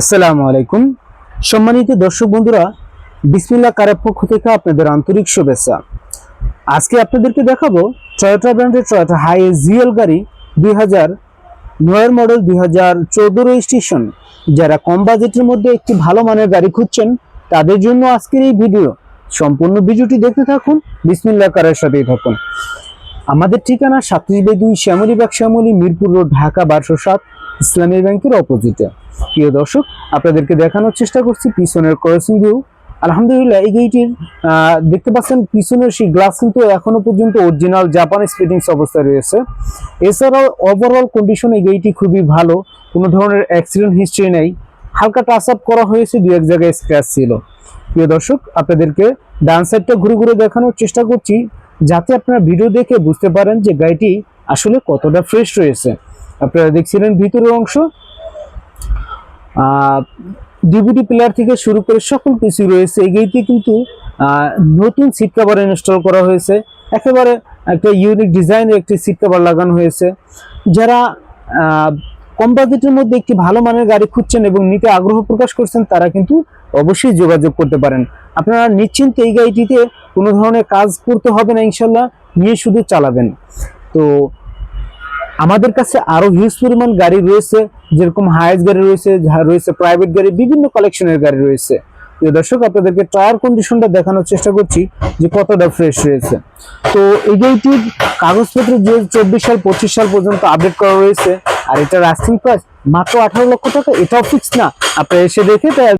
আসসালামু আলাইকুম। সম্মানিত দর্শক বন্ধুরা বিসমিল্লা কারের পক্ষ থেকে আপনাদের আন্তরিক শুভেচ্ছা। আজকে আপনাদেরকে দেখাবো টয়োটা ব্র্যান্ডের টয়োটা হাই জিএল গাড়ি দুই হাজার নয়ের মডেল দুই হাজার চোদ্দ রেজিস্ট্রেশন। যারা কম বাজেটের মধ্যে একটি ভালো মানের গাড়ি খুঁজছেন, তাদের জন্য আজকের এই ভিডিও। সম্পূর্ণ ভিডিওটি দেখতে থাকুন বিসমিল্লা কারের সাথেই থাকুন। আমাদের ঠিকানা সাতত্রিশ বাই দুই শ্যামলী বাগ শ্যামলী মিরপুর রোড, ঢাকা বারোশো সাত। ইসলামী ব্যাংকের অপোজিটে। প্রিয় দর্শক, আপনাদেরকে দেখানোর চেষ্টা করছি পিছনের ক্রসিং ভিউ আলহামদুলিল্লাহ, এই গেইটির দেখতে পাচ্ছেন পিছনের সেই গ্লাস কিন্তু এখনও পর্যন্ত অরিজিনাল জাপান স্পিডিংস অবস্থায় রয়েছে। এছাড়াও ওভারঅল কন্ডিশন এই গাড়িটি খুবই ভালো, কোনো ধরনের অ্যাক্সিডেন্ট হিস্ট্রি নেই। হালকা টাচ আপ করা হয়েছে দু এক জায়গায় স্ক্র্যাচ ছিল। প্রিয় দর্শক, আপনাদেরকে ডান সাইডটা ঘুরে ঘুরে দেখানোর চেষ্টা করছি, যাতে আপনারা ভিডিও দেখে বুঝতে পারেন যে গাড়িটি আসলে কতটা ফ্রেশ রয়েছে। আপনারা দেখছিলেন ভিতরের অংশ। ডিভিডি প্লেয়ার থেকে শুরু করে সকল কিছু রয়েছে। গাড়িতে কিন্তু নতুন সিট কভার ইনস্টল করা হয়েছে। একেবারে একটা ইউনিক ডিজাইনের একটি সিট কভার লাগানো হয়েছে। যারা কম বাজেটের মধ্যে একটি ভালো মানের গাড়ি খুঁজছেন এবং নিতে আগ্রহ প্রকাশ করছেন, তারা কিন্তু অবশ্যই যোগাযোগ করতে পারেন। আপনারা নিশ্চিন্তে এই গাড়িটিতে কোনো ধরনের কাজ করতে হবে না, ইনশাল্লাহ, নিয়ে শুধু চালাবেন। তো আমাদের কাছে আরও হিউজ পরিমাণ গাড়ি রয়েছে, যেরকম হাইস গাড়ি রয়েছে রয়েছে প্রাইভেট গাড়ি, বিভিন্ন কালেকশনের গাড়ি রয়েছে। প্রিয় দর্শক, আপনাদেরকে টায়ার কন্ডিশনটা দেখানোর চেষ্টা করছি যে কতটা ফ্রেশ রয়েছে। তো এই গাড়িটির কাগজপত্র যে চব্বিশ সাল, পঁচিশ সাল পর্যন্ত আপডেট করা রয়েছে, আর এটা আস্কিং প্রাইস মাত্র আঠারো লক্ষ টাকা, এটাও ফিক্স না। আপনারা এসে দেখে